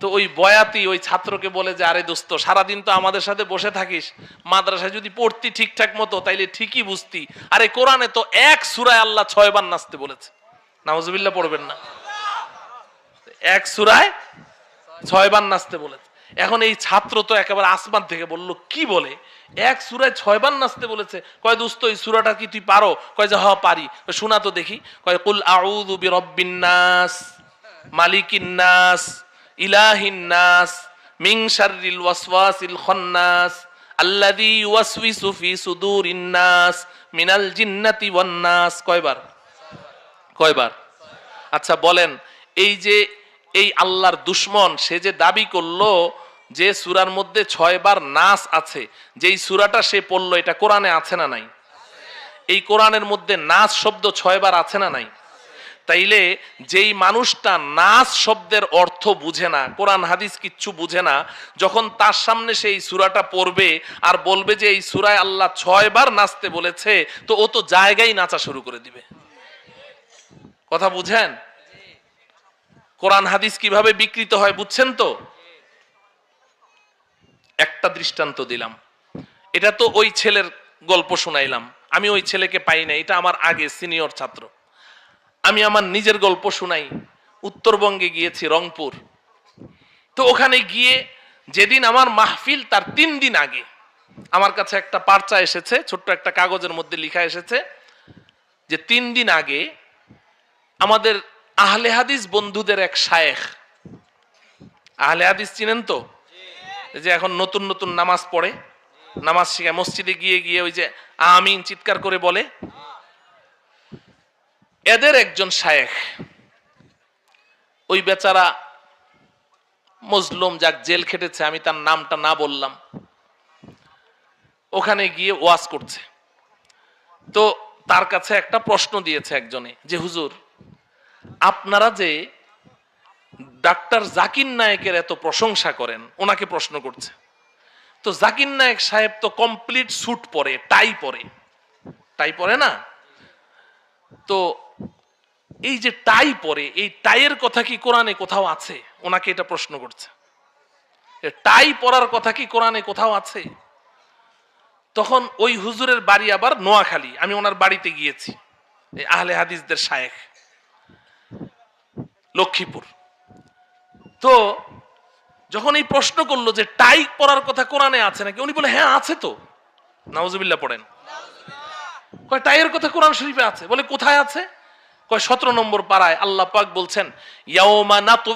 তো ওই বয়াতি, ওই ছাত্রকে বলে যে, আরে দোস্ত, সারাদিন তো আমাদের সাথে বসে থাকিস। মাদ্রাসায় যদি পড়তি ঠিকঠাক মতো, তাইলে ঠিকই বুঝতি। আরে কোরআনে তো এক সুরায় আল্লাহ ছয় বার নাচতে বলেছে। নাউজুবিল্লাহ পড়বেন না। এক সুরায় ছয় বার নাচতে বলেছে। এখন এই ছাত্র তো একেবারে আসমান থেকে বলল, কি বলে? এক সুরায় ছয় বার নাচতে বলেছে। কয়, দোস্ত, এই সুরাটা কি তুই পারো? কয়, যে, হ, পারি। শোনা তো দেখি। কয়, কুল আউযু বিরাব্বিন নাস মালিকিন নাস ইলাহিন নাস মিন শাররিল ওয়াসওয়াসিল খান্নাস আল্লাযী ইউওয়াসউইসু ফি সুদুরিন নাস মিনাল জিন্নাতি ওয়ান নাস। কয়বার? কয়বার? আচ্ছা বলেন, এই যে, এই আল্লাহর দুশ্মন, সে যে দাবি করল যে সুরার মধ্যে ছয়বার নাস আছে, যেই সুরাটা সে পড়ল, এটা কোরআনে আছে না নাই? এই কোরআনের মধ্যে নাস শব্দ ছয়বার আছে না নাই? তাইলে যেই মানুষটা নাস শব্দের অর্থ বুঝে না, কোরআন হাদিস কিচ্ছু বুঝে না, যখন তার সামনে সেই সুরাটা পড়বে আর বলবে যে এই সুরায় আল্লাহ ছয়বার নাচতে বলেছে, তো ও তো জায়গায় নাচা শুরু করে দিবে। কথা বুঝেন? কোরআন হাদিস কীভাবে বিকৃত হয় বুঝছেন তো? একটা দৃষ্টান্ত দিলাম। এটা তো ওই ছেলের গল্প শোনাইলাম। আমি ওই ছেলেকে পাই না এটা আমার আগে সিনিয়র ছাত্র। আমি আমার নিজের গল্প শুনাই। উত্তরবঙ্গে গিয়েছি, রংপুর। তো ওখানে গিয়ে যেদিন আমার মাহফিল তার তিন দিন আগে, আমার কাছে একটা পার্চা এসেছে, ছোট্ট একটা কাগজের মধ্যে লিখা এসেছে যে তিন দিন আগে আমাদের আহলে হাদিস বন্ধুদের এক শায়েখ, আহলে হাদিস চিনেন তো? যে এখন নতুন নতুন নামাজ পড়ে, নামাজ শিখায়, মসজিদে গিয়ে গিয়ে ওই যে আমিন চিৎকার করে বলে এদের একজন শায়েখ। ওই বেচারা মজলুম, যাক, জেল খেটেছে, আমি তার নামটা না বললাম। ওখানে গিয়ে ওয়াজ করছে। তো তার কাছে একটা প্রশ্ন দিয়েছে একজনে যে, হুজুর, আপনারা যে ডাক্তার জাকির নায়েকের এত প্রশংসা করেন, ওনাকে প্রশ্ন করছে। তো জাকির নায়েক সাহেব তো কমপ্লিট স্যুট পরে টাই পরে। টাই পরে না? তো এই যে টাই পরে, এই টাইয়ের কথা কি কোরআনে কোথাও আছে? ওনাকে এটা প্রশ্ন করছে। টাই পরার কথা কি কোরআনে কোথাও আছে? তখন ওই হুজুরের বাড়ি আবার নোয়াখালী। আমি ওনার বাড়িতে গিয়েছি আহলে হাদিসদের শায়েখ, লক্ষ্মীপুর। তো যখন এই প্রশ্ন করল যে টাই পরার কথা কোরআনে আছে নাকি, উনি বলে হ্যাঁ আছে তো। নাউজুবিল্লাহ পড়েন। টাইয়ের কথা কোরআন শরীফে আছে? বলে, কোথায় আছে? কয় সতেরো নম্বর পাড়ায় আল্লাহ পাক বলছেন ইয়াওমা নাতু